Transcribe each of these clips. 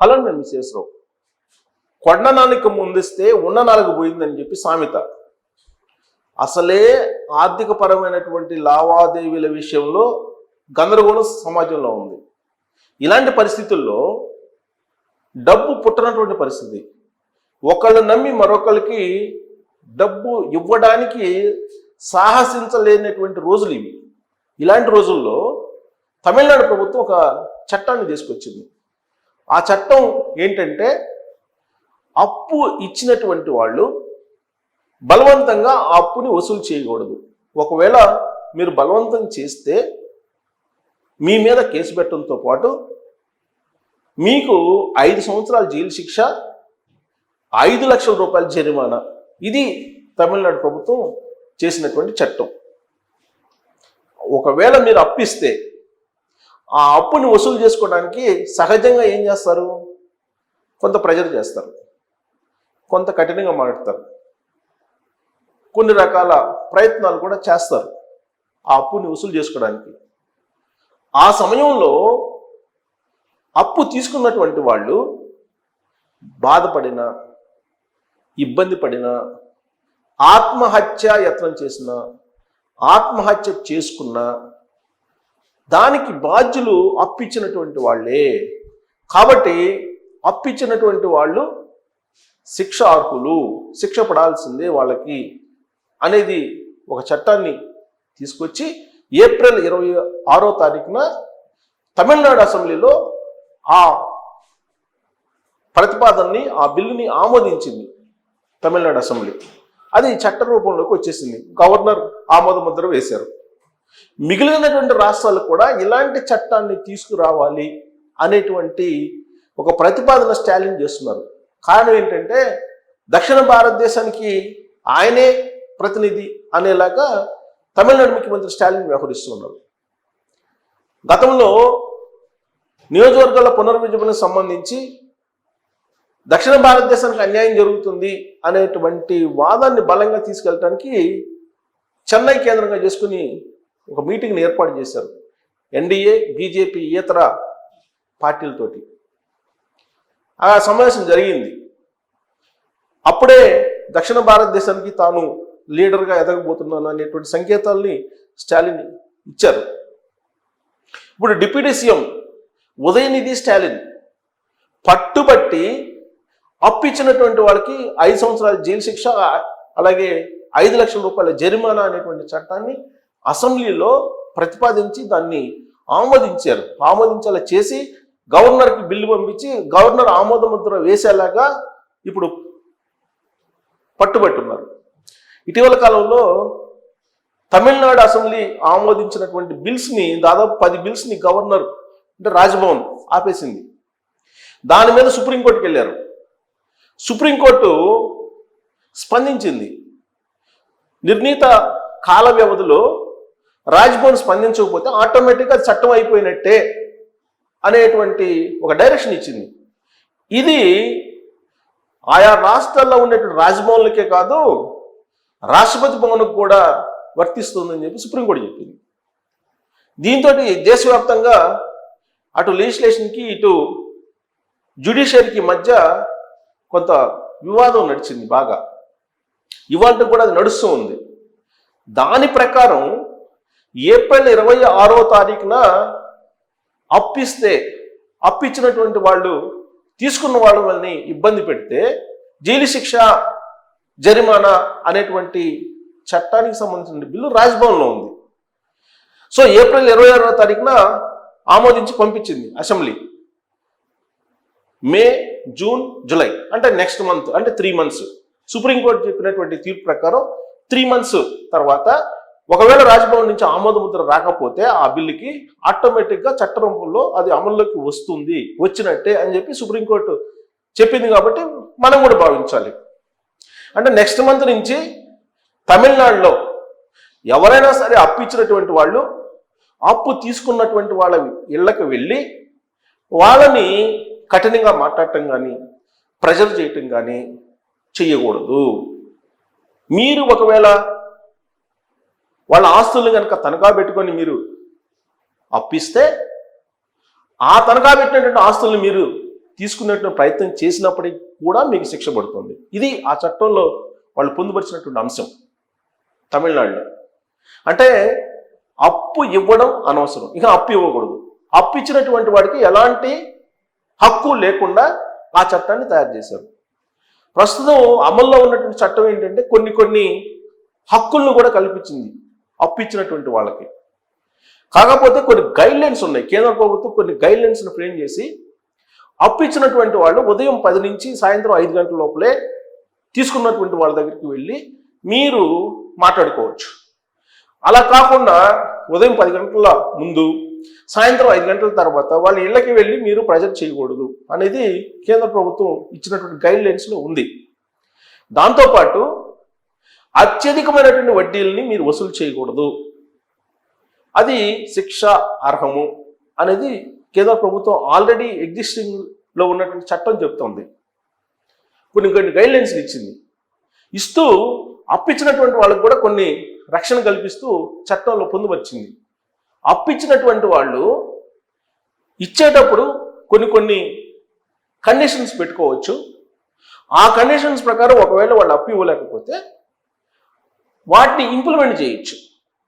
Hello నేను విశేషరావు కొండ నాలుక ముందిస్తే ఉన్న నాలుగు పోయిందని చెప్పి సామెత. అసలే ఆర్థిక పరమైనటువంటి లావాదేవీల విషయంలో గందరగోళం సమాజంలో ఉంది. ఇలాంటి పరిస్థితుల్లో డబ్బు పుట్టనటువంటి పరిస్థితి. ఒకళ్ళు నమ్మి మరొకరికి డబ్బు ఇవ్వడానికి సాహసించలేనటువంటి రోజులు ఇవి. ఇలాంటి రోజుల్లో తమిళనాడు ప్రభుత్వం ఒక చట్టాన్ని తీసుకొచ్చింది. ఆ చట్టం ఏంటంటే అప్పు ఇచ్చినటువంటి వాళ్ళు బలవంతంగా ఆ అప్పుని వసూలు చేయకూడదు. ఒకవేళ మీరు బలవంతం చేస్తే మీ మీద కేసు పెట్టడంతో పాటు మీకు ఐదు సంవత్సరాల జైలు శిక్ష ఐదు లక్షల రూపాయల జరిమానా. ఇది తమిళనాడు ప్రభుత్వం చేసినటువంటి చట్టం. ఒకవేళ మీరు అప్పిస్తే ఆ అప్పుని వసూలు చేసుకోవడానికి సహజంగా ఏం చేస్తారు? కొంత ప్రెజర్ చేస్తారు. కొంత కఠినంగా మాట్లాడతారు. కొన్ని రకాల ప్రయత్నాలు కూడా చేస్తారు ఆ అప్పుని వసూలు చేసుకోవడానికి. ఆ సమయంలో అప్పు తీసుకున్నటువంటి వాళ్ళు బాధపడిన ఇబ్బంది పడిన ఆత్మహత్య యత్నం చేసిన ఆత్మహత్య చేసుకున్న దానికి బాధ్యులు అప్పిచ్చినటువంటి వాళ్ళే. కాబట్టి అప్పిచ్చినటువంటి వాళ్ళు శిక్ష అర్హులు శిక్ష పడాల్సిందే వాళ్ళకి అనేది ఒక చట్టాన్ని తీసుకొచ్చి ఏప్రిల్ ఇరవై ఆరో తారీఖున తమిళనాడు అసెంబ్లీలో ఆ ప్రతిపాదనని ఆ బిల్లుని ఆమోదించింది తమిళనాడు అసెంబ్లీ. అది చట్ట రూపంలోకి వచ్చేసింది. గవర్నర్ ఆమోద ముద్ర వేశారు. మిగిలినటువంటి రాష్ట్రాలు కూడా ఇలాంటి చట్టాన్ని తీసుకురావాలి అనేటువంటి ఒక ప్రతిపాదన స్టాలిన్ చేస్తున్నారు. కారణం ఏంటంటే దక్షిణ భారతదేశానికి ఆయనే ప్రతినిధి అనేలాగా తమిళనాడు ముఖ్యమంత్రి స్టాలిన్ వ్యవహరిస్తున్నారు. గతంలో నియోజకవర్గాల పునర్విభజనకు సంబంధించి దక్షిణ భారతదేశానికి అన్యాయం జరుగుతుంది అనేటువంటి వాదాన్ని బలంగా తీసుకెళ్ళటానికి చెన్నై కేంద్రంగా చేసుకుని ఒక మీటింగ్ని ఏర్పాటు చేశారు. ఎన్డీఏ బీజేపీ ఇతర పార్టీలతోటి. ఆ సమావేశం జరిగింది. అప్పుడే దక్షిణ భారతదేశానికి తాను లీడర్గా ఎదగబోతున్నాను అనేటువంటి సంకేతాల్ని స్టాలిన్ ఇచ్చారు. ఇప్పుడు డిప్యూటీ సీఎం ఉదయనిధి స్టాలిన్ పట్టుబట్టి అప్పిచ్చినటువంటి వాళ్ళకి ఐదు సంవత్సరాల జైలు శిక్ష అలాగే ఐదు లక్షల రూపాయల జరిమానా అనేటువంటి చట్టాన్ని అసెంబ్లీలో ప్రతిపాదించి దాన్ని ఆమోదించారు. ఆమోదించేలా చేసి గవర్నర్కి బిల్లు పంపించి గవర్నర్ ఆమోద ముద్ర వేసేలాగా ఇప్పుడు పట్టుబట్టున్నారు. ఇటీవల కాలంలో తమిళనాడు అసెంబ్లీ ఆమోదించినటువంటి బిల్స్ని దాదాపు పది బిల్స్ని గవర్నర్ అంటే రాజ్భవన్ ఆపేసింది. దాని మీద సుప్రీంకోర్టుకి వెళ్ళారు. సుప్రీంకోర్టు స్పందించింది. నిర్ణీత కాల వ్యవధిలో రాజ్భవన్ స్పందించకపోతే ఆటోమేటిక్గా చట్టం అయిపోయినట్టే అనేటువంటి ఒక డైరెక్షన్ ఇచ్చింది. ఇది ఆయా రాష్ట్రాల్లో ఉండేటువంటి రాజ్భవన్లకే కాదు రాష్ట్రపతి భవన్కు కూడా వర్తిస్తుందని చెప్పి సుప్రీంకోర్టు చెప్పింది. దీంతో దేశవ్యాప్తంగా అటు లెజిస్లేషన్కి ఇటు జ్యుడిషియరీకి మధ్య కొంత వివాదం నడిచింది బాగా. ఇవాళ కూడా అది నడుస్తూ ఉంది. దాని ప్రకారం ఏప్రిల్ ఇరవై ఆరో తారీఖున అప్పిస్తే అప్పిచ్చినటువంటి వాళ్ళు తీసుకున్న వాళ్ళని ఇబ్బంది పెడితే జైలు శిక్ష జరిమానా అనేటువంటి చట్టానికి సంబంధించిన బిల్లు రాజ్భవన్లో ఉంది. సో ఏప్రిల్ ఇరవై ఆరో తారీఖున ఆమోదించి పంపించింది అసెంబ్లీ. మే జూన్ జూలై అంటే నెక్స్ట్ మంత్ అంటే త్రీ మంత్స్. సుప్రీంకోర్టు చెప్పినటువంటి తీర్పు ప్రకారం త్రీ మంత్స్ తర్వాత ఒకవేళ రాజ్భవన్ నుంచి ఆమోద ముద్ర రాకపోతే ఆ బిల్లుకి ఆటోమేటిక్గా చట్ట రూపంలో అది అమల్లోకి వస్తుంది. వచ్చినట్టే అని చెప్పి సుప్రీంకోర్టు చెప్పింది కాబట్టి మనం కూడా భావించాలి. అంటే నెక్స్ట్ మంత్ నుంచి తమిళనాడులో ఎవరైనా సరే అప్పు ఇచ్చినటువంటి వాళ్ళు అప్పు తీసుకున్నటువంటి వాళ్ళ ఇళ్ళకి వెళ్ళి వాళ్ళని కఠినంగా మాట్లాడటం కానీ ప్రెజర్ చేయటం కానీ చెయ్యకూడదు మీరు ఒకవేళ వాళ్ళ ఆస్తులను కనుక తనఖా పెట్టుకొని మీరు అప్పిస్తే ఆ తనఖా పెట్టినటువంటి ఆస్తులను మీరు తీసుకునేటువంటి ప్రయత్నం చేసినప్పటికీ కూడా మీకు శిక్ష పడుతుంది. ఇది ఆ చట్టంలో వాళ్ళు పొందుపరిచినటువంటి అంశం తమిళనాడులో. అంటే అప్పు ఇవ్వడం అనవసరం. ఇక అప్పు ఇవ్వకూడదు. అప్పు ఇచ్చినటువంటి వాడికి ఎలాంటి హక్కు లేకుండా ఆ చట్టాన్ని తయారు చేశారు. ప్రస్తుతం అమల్లో ఉన్నటువంటి చట్టం ఏంటంటే కొన్ని కొన్ని హక్కులను కూడా కల్పించింది. అప్పు ఇచ్చినటువంటి వాళ్ళకి. కాకపోతే కొన్ని గైడ్ లైన్స్ ఉన్నాయి. కేంద్ర ప్రభుత్వం కొన్ని గైడ్ లైన్స్ను ఫ్రేమ్ చేసి అప్పు ఇచ్చినటువంటి వాళ్ళు ఉదయం పది నుంచి సాయంత్రం ఐదు గంటల లోపలే తీసుకున్నటువంటి వాళ్ళ దగ్గరికి వెళ్ళి మీరు మాట్లాడుకోవచ్చు. అలా కాకుండా ఉదయం పది గంటల ముందు సాయంత్రం ఐదు గంటల తర్వాత వాళ్ళ ఇళ్ళకి వెళ్ళి మీరు ప్రజెంట్ చేయకూడదు అనేది కేంద్ర ప్రభుత్వం ఇచ్చినటువంటి గైడ్ లైన్స్లో ఉంది. దాంతోపాటు అత్యధికమైనటువంటి వడ్డీలని మీరు వసూలు చేయకూడదు. అది శిక్ష అర్హము అనేది కేంద్ర ప్రభుత్వం ఆల్రెడీ ఎగ్జిస్టింగ్లో ఉన్నటువంటి చట్టం చెప్తోంది. కొన్ని కొన్ని గైడ్లైన్స్ ఇచ్చింది. ఇస్తూ అప్పిచ్చినటువంటి వాళ్ళకు కూడా కొన్ని రక్షణ కల్పిస్తూ చట్టంలో పొందుపరిచింది. అప్పిచ్చినటువంటి వాళ్ళు ఇచ్చేటప్పుడు కొన్ని కొన్ని కండిషన్స్ పెట్టుకోవచ్చు. ఆ కండిషన్స్ ప్రకారం ఒకవేళ వాళ్ళు అప్పు ఇవ్వలేకపోతే వాటిని ఇంప్లిమెంట్ చేయొచ్చు.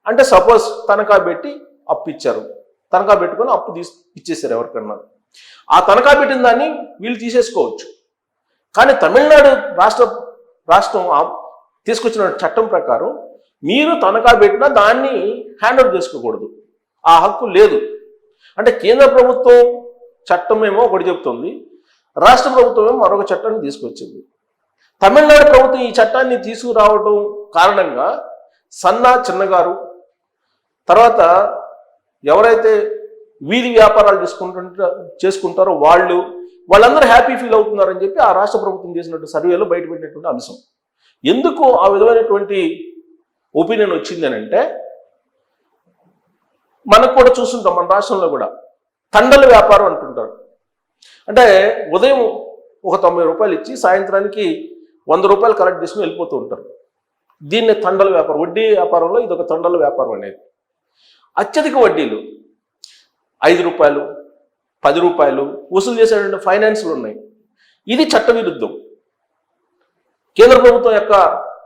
అంటే సపోజ్ తనఖా పెట్టి అప్పు ఇచ్చారు. తనఖా పెట్టుకొని అప్పు తీసి ఇచ్చేసారు ఎవరికన్నా. ఆ తనఖా పెట్టిన దాన్ని వీళ్ళు తీసేసుకోవచ్చు. కానీ తమిళనాడు రాష్ట్ర రాష్ట్రం తీసుకొచ్చిన చట్టం ప్రకారం మీరు తనఖా పెట్టినా దాన్ని హ్యాండ్ ఓవర్ చేసుకోకూడదు. ఆ హక్కు లేదు. అంటే కేంద్ర ప్రభుత్వం చట్టం ఏమో ఒకటి చెప్తుంది. రాష్ట్ర ప్రభుత్వం ఏమో మరొక చట్టాన్ని తీసుకొచ్చింది. తమిళనాడు ప్రభుత్వం ఈ చట్టాన్ని తీసుకురావడం కారణంగా సన్నా చిన్నగారు తర్వాత ఎవరైతే వీధి వ్యాపారాలు చేసుకుంటుంట చేసుకుంటారో వాళ్ళు వాళ్ళందరూ హ్యాపీ ఫీల్ అవుతున్నారని చెప్పి ఆ రాష్ట్ర ప్రభుత్వం చేసినటువంటి సర్వేలో బయటపెట్టినటువంటి అంశం. ఎందుకు ఆ విధమైనటువంటి ఒపీనియన్ వచ్చింది అని అంటే మనకు కూడా చూస్తుంటాం మన రాష్ట్రంలో కూడా. తండల వ్యాపారం అంటుంటారు. అంటే ఉదయం ఒక తొంభై రూపాయలు ఇచ్చి సాయంత్రానికి వంద రూపాయలు కలెక్ట్ చేసుకుని వెళ్ళిపోతూ ఉంటారు. దీన్ని తండల వ్యాపారం. వడ్డీ వ్యాపారంలో ఇది ఒక తండల వ్యాపారం అనేది. అత్యధిక వడ్డీలు ఐదు రూపాయలు పది రూపాయలు వసూలు చేసేటువంటి ఫైనాన్స్లు ఉన్నాయి. ఇది చట్టవిరుద్ధం కేంద్ర ప్రభుత్వం యొక్క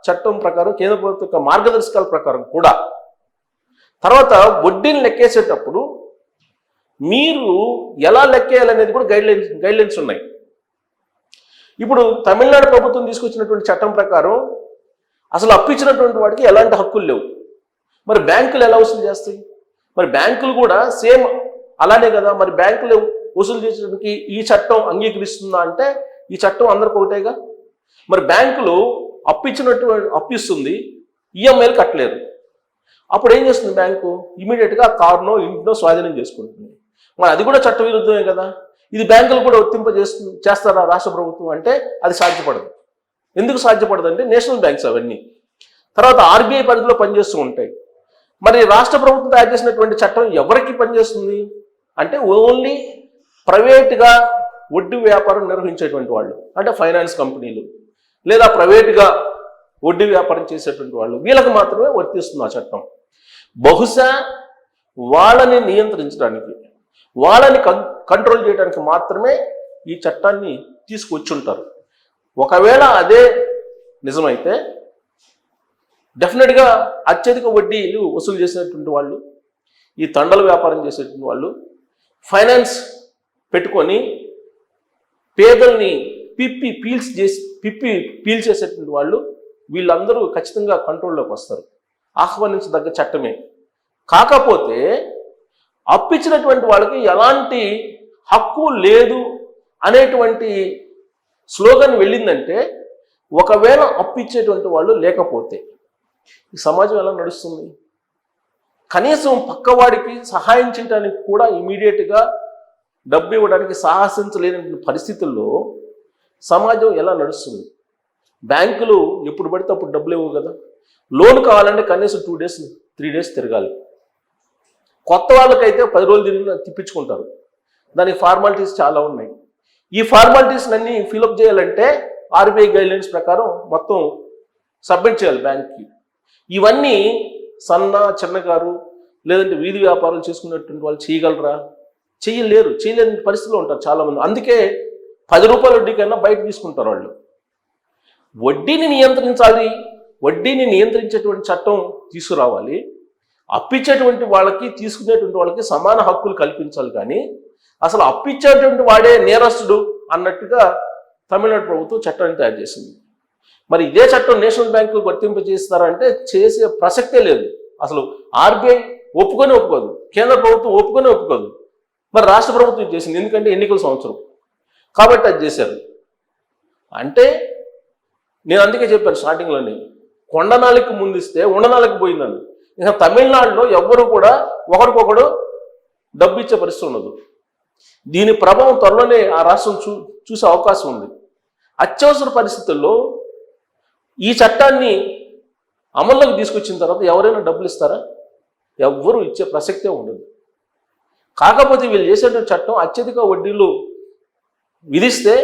చట్టం ప్రకారం కేంద్ర ప్రభుత్వం యొక్క మార్గదర్శకాల ప్రకారం కూడా తర్వాత వడ్డీని లెక్కేసేటప్పుడు మీరు ఎలా లెక్కేయాలనేది కూడా గైడ్ లైన్స్ గైడ్ లైన్స్ ఉన్నాయి. ఇప్పుడు తమిళనాడు ప్రభుత్వం తీసుకొచ్చినటువంటి చట్టం ప్రకారం అసలు అప్పు ఇచ్చినటువంటి వాడికి ఎలాంటి హక్కులు లేవు. మరి బ్యాంకులు ఎలా వసూలు చేస్తాయి? మరి బ్యాంకులు కూడా సేమ్ అలానే కదా మరి బ్యాంకులు వసూలు చేసేందుకు ఈ చట్టం అంగీకరిస్తుందా అంటే ఈ చట్టం అందరికి ఒకటేగా? మరి బ్యాంకులు అప్పు అప్పిస్తుంది ఈఎంఐలు కట్టలేదు అప్పుడు ఏం చేస్తుంది బ్యాంకు? ఇమీడియట్గా కారునో ఇంటినో స్వాధీనం చేసుకుంటుంది. మరి అది కూడా చట్ట విరుద్ధమే కదా? ఇది బ్యాంకులు కూడా వర్తింపజేస్తు చేస్తారా రాష్ట్ర ప్రభుత్వం అంటే అది సాధ్యపడదు. ఎందుకు సాధ్యపడదు అంటే నేషనల్ బ్యాంక్స్ అవన్నీ. తర్వాత ఆర్బీఐ పరిధిలో పనిచేస్తూ ఉంటాయి. మరి రాష్ట్ర ప్రభుత్వం తయారు చేసినటువంటి చట్టం ఎవరికి పనిచేస్తుంది? అంటే ఓన్లీ ప్రైవేట్గా వడ్డీ వ్యాపారం నిర్వహించేటువంటి వాళ్ళు అంటే ఫైనాన్స్ కంపెనీలు లేదా ప్రైవేట్గా వడ్డీ వ్యాపారం చేసేటువంటి వాళ్ళు వీళ్ళకి మాత్రమే వర్తిస్తుంది ఆ చట్టం. బహుశా వాళ్ళని నియంత్రించడానికి వాళ్ళని కం- కంట్రోల్ చేయడానికి మాత్రమే ఈ చట్టాన్ని తీసుకొచ్చుంటారు. ఒకవేళ అదే నిజమైతే డెఫినెట్గా అత్యధిక వడ్డీలు వసూలు చేసేటువంటి వాళ్ళు ఈ తండల వ్యాపారం చేసేటువంటి వాళ్ళు ఫైనాన్స్ పెట్టుకొని పేదల్ని పిప్పి పీల్స్ చేసి పిప్పి పీల్చేసేటువంటి వాళ్ళు వీళ్ళందరూ ఖచ్చితంగా కంట్రోల్లోకి వస్తారు. ఆహ్వానించదగ్గ చట్టమే. కాకపోతే అప్పిచ్చినటువంటి వాళ్ళకి ఎలాంటి హక్కు లేదు అనేటువంటి స్లోగన్ వెళ్ళిందంటే ఒకవేళ అప్పిచ్చేటువంటి వాళ్ళు లేకపోతే. ఈ సమాజం ఎలా నడుస్తుంది? కనీసం పక్కవాడికి సహాయం చేయడానికి కూడా ఇమీడియట్గా డబ్బు ఇవ్వడానికి సాహసించలేని పరిస్థితుల్లో సమాజం ఎలా నడుస్తుంది? బ్యాంకులు ఎప్పుడు పడితే అప్పుడు డబ్బులు ఇవ్వవు కదా. లోన్ కావాలంటే కనీసం టూ డేస్ త్రీ డేస్ తిరగాలి. కొత్త వాళ్ళకైతే పది రోజులు తిరిగి తిప్పించుకుంటారు. దానికి ఫార్మాలిటీస్ చాలా ఉన్నాయి. ఈ ఫార్మాలిటీస్ అన్ని ఫిలప్ చేయాలంటే ఆర్బీఐ గైడ్లైన్స్ ప్రకారం మొత్తం సబ్మిట్ చేయాలి బ్యాంక్కి. ఇవన్నీ సన్న చిన్నగారు లేదంటే వీధి వ్యాపారాలు చేసుకునేటువంటి వాళ్ళు చేయగలరా? చేయలేరు. చేయలేని పరిస్థితిలో ఉంటారు చాలామంది. అందుకే పది రూపాయల వడ్డీకైనా బయట తీసుకుంటారు వాళ్ళు. వడ్డీని నియంత్రించాలి. వడ్డీని నియంత్రించేటువంటి చట్టం తీసుకురావాలి. అప్పిచ్చేటువంటి వాళ్ళకి తీసుకునేటువంటి వాళ్ళకి సమాన హక్కులు కల్పించాలి కానీ అసలు అప్పిచ్చేటువంటి వాడే నేరస్తుడు అన్నట్టుగా తమిళనాడు ప్రభుత్వం చట్టాన్ని తయారు చేసింది. మరి ఇదే చట్టం నేషనల్ బ్యాంకు వర్తింపజేస్తారంటే చేసే ప్రసక్తే లేదు. అసలు ఆర్బీఐ ఒప్పుకొని ఒప్పుకోదు. కేంద్ర ప్రభుత్వం ఒప్పుకొని ఒప్పుకోదు. మరి రాష్ట్ర ప్రభుత్వం చేసింది. ఎందుకంటే ఎన్నికల సంవత్సరం. కాబట్టి అది చేశారు. అంటే నేను అందుకే చెప్పాను స్టార్టింగ్లోనే కొండనాలికి ముందిస్తే ఉండనాలికి పోయిందని. ఇక తమిళనాడులో ఎవ్వరు కూడా ఒకరికొకడు డబ్బు ఇచ్చే పరిస్థితి ఉండదు. దీని ప్రభావం త్వరలోనే ఆ రాష్ట్రం చూ చూసే అవకాశం ఉంది. అత్యవసర పరిస్థితుల్లో ఈ చట్టాన్ని అమల్లోకి తీసుకొచ్చిన తర్వాత ఎవరైనా డబ్బులు ఇస్తారా? ఎవ్వరూ ఇచ్చే ప్రసక్తే ఉండదు. కాకపోతే వీళ్ళు చేసేటువంటి చట్టం అత్యధిక వడ్డీలు విధిస్తే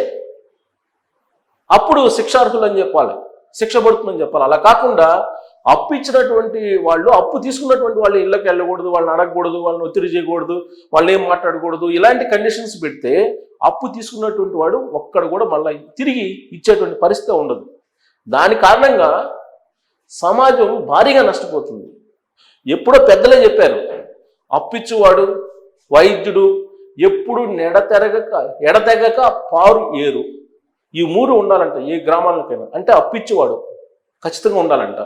అప్పుడు శిక్షార్హులు అని చెప్పాలి. శిక్ష పడుతుందని చెప్పాలి. అలా కాకుండా అప్పు ఇచ్చినటువంటి వాళ్ళు అప్పు తీసుకున్నటువంటి వాళ్ళు ఇళ్ళకి వెళ్ళకూడదు వాళ్ళని అడగకూడదు వాళ్ళని ఒత్తిడి చేయకూడదు వాళ్ళు ఏం మాట్లాడకూడదు ఇలాంటి కండిషన్స్ పెడితే అప్పు తీసుకున్నటువంటి వాడు ఒక్కడ కూడా మళ్ళీ తిరిగి ఇచ్చేటువంటి పరిస్థితి ఉండదు. దాని కారణంగా సమాజం భారీగా నష్టపోతుంది. ఎప్పుడో పెద్దలే చెప్పారు అప్పిచ్చువాడు వైద్యుడు ఎప్పుడు నెడతెరగక ఎడతెగక పారు ఏరు. ఈ మూడు ఉండాలంట ఏ గ్రామాలకైనా అంటే అప్పిచ్చేవాడు ఖచ్చితంగా ఉండాలంట.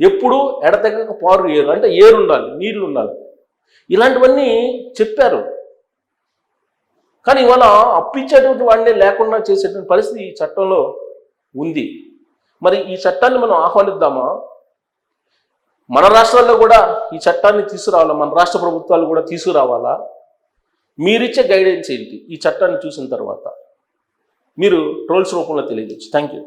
ఎప్పుడూ ఎడతెగక పారు ఏరు అంటే ఏరు ఉండాలి నీళ్ళు ఉండాలి ఇలాంటివన్నీ చెప్పారు. కానీ ఇవాళ అప్పించేటువంటి వాడిని లేకుండా చేసేటువంటి పరిస్థితి ఈ చట్టంలో ఉంది. మరి ఈ చట్టాన్ని మనం ఆహ్వానిద్దామా? మన రాష్ట్రాల్లో కూడా ఈ చట్టాన్ని తీసుకురావాలా? మన రాష్ట్ర ప్రభుత్వాలు కూడా తీసుకురావాలా? మీరిచ్చే గైడెన్స్ ఏంటి? ఈ చట్టాన్ని చూసిన తర్వాత. మీరు రోల్స్ రూపంలో తెలియజేయచ్చు. Thank you